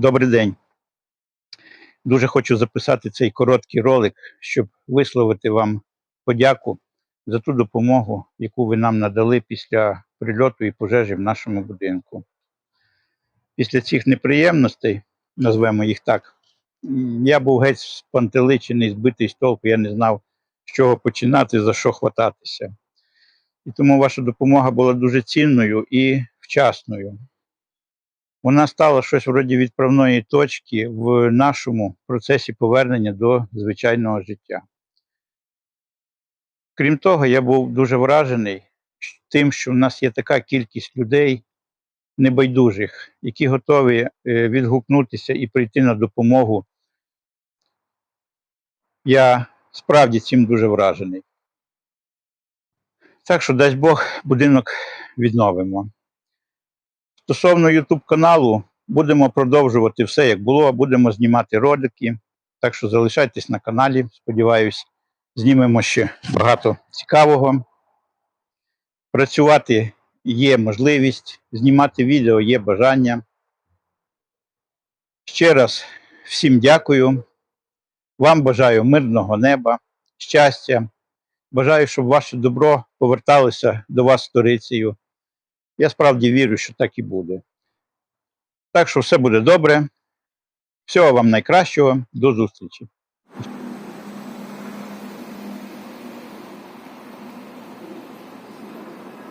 Добрий день. Дуже хочу записати цей короткий ролик, щоб висловити вам подяку за ту допомогу, яку ви нам надали після прильоту і пожежі в нашому будинку. Після цих неприємностей, назвемо їх так, я був геть спантеличений, збитий з толку, я не знав, з чого починати, за що хвататися. І тому ваша допомога була дуже цінною і вчасною. Вона стала щось вроді відправної точки в нашому процесі повернення до звичайного життя. Крім того, я був дуже вражений тим, що в нас є така кількість людей небайдужих, які готові е, відгукнутися і прийти на допомогу. Я справді цим дуже вражений. Так що, дасть Бог, будинок відновимо. Стосовно YouTube каналу, будемо продовжувати все як було, будемо знімати ролики. Так що залишайтесь на каналі. Сподіваюсь, знімемо ще багато цікавого. Працювати є можливість, знімати відео є бажання. Ще раз всім дякую. Вам бажаю мирного неба, щастя. Бажаю, щоб ваше добро поверталося до вас сторицею. Я справді вірю, що так і буде. Так що все буде добре. Всього вам найкращого. До зустрічі.